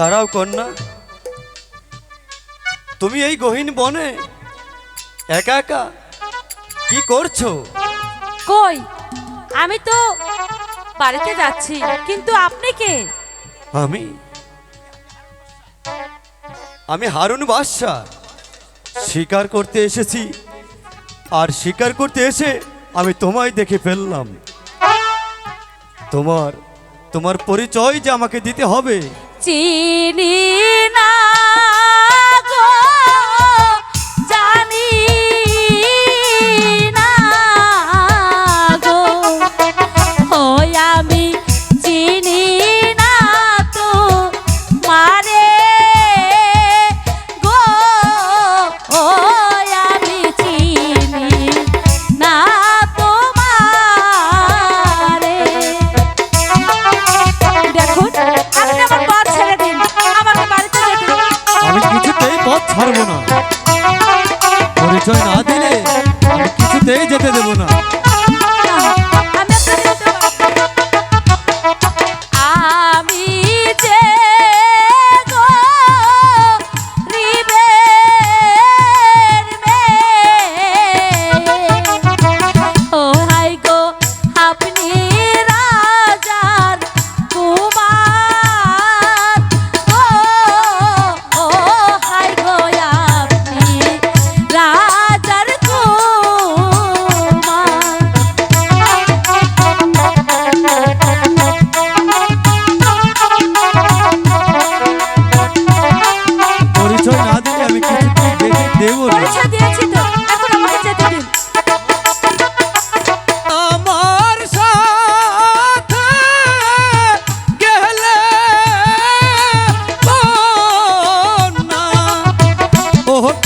দাঁড়াও কন্যা। তুমি এই গহীন বনে একা একা কি করছ? কই? আমি তো বাড়িতে যাচ্ছি কিন্তু আপনি কে? আমি আমি হারুন বাদশা শিকার করতে এসেছি আর শিকার করতে এসে আমি তোমায় দেখে ফেললাম। তোমার তোমার পরিচয় যে আমাকে দিতে হবে চিনি না আমি কিছুতেই পথ ছাড়বো না। পরিচয় না দিলে আমি কিছুতেই যেতে দেবো না।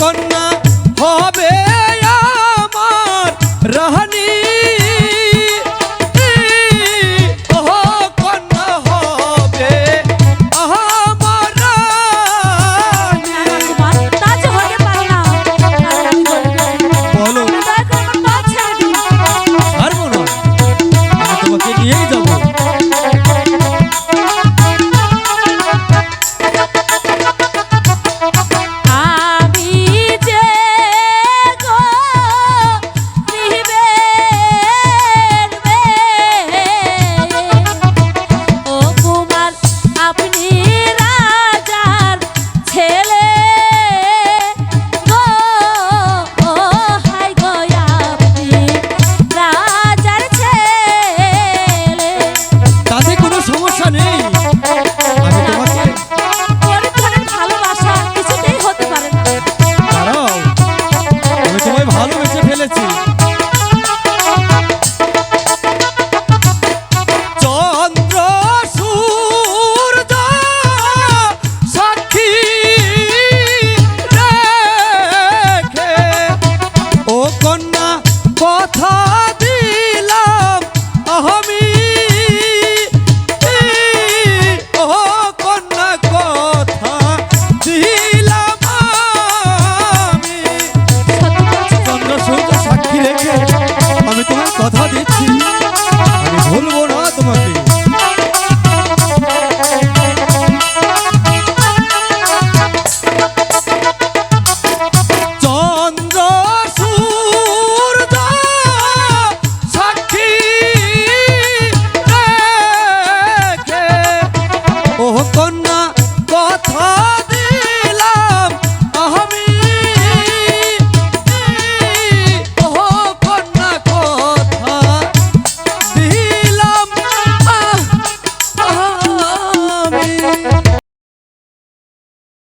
কন্যা হবে আমার। রাহ ¿Cómo?